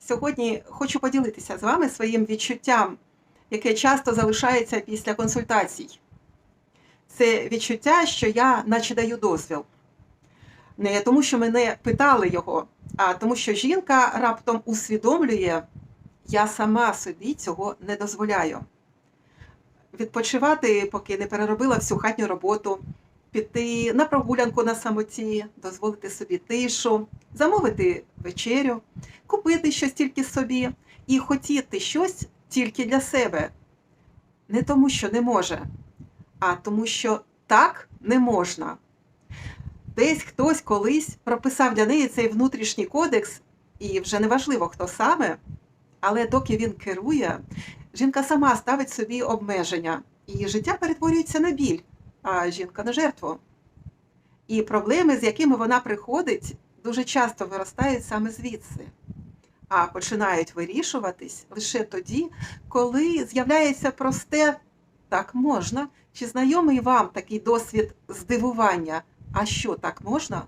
Сьогодні хочу поділитися з вами своїм відчуттям, яке часто залишається після консультацій. Це відчуття, що я наче даю дозвіл. Не тому, що мене питали його, а тому, що жінка раптом усвідомлює, я сама собі цього не дозволяю. Відпочивати, поки не переробила всю хатню роботу, піти на прогулянку на самоті, дозволити собі тишу, замовити вечерю, купити щось тільки собі і хотіти щось тільки для себе. Не тому, що не може, а тому, що так не можна. Десь хтось колись прописав для неї цей внутрішній кодекс, і вже не важливо, хто саме, але доки він керує, жінка сама ставить собі обмеження, і життя перетворюється на біль, а жінка на жертву. І проблеми, з якими вона приходить, дуже часто виростають саме звідси, а починають вирішуватись лише тоді, коли з'являється просте так можна, чи знайомий вам такий досвід здивування? А що так можна?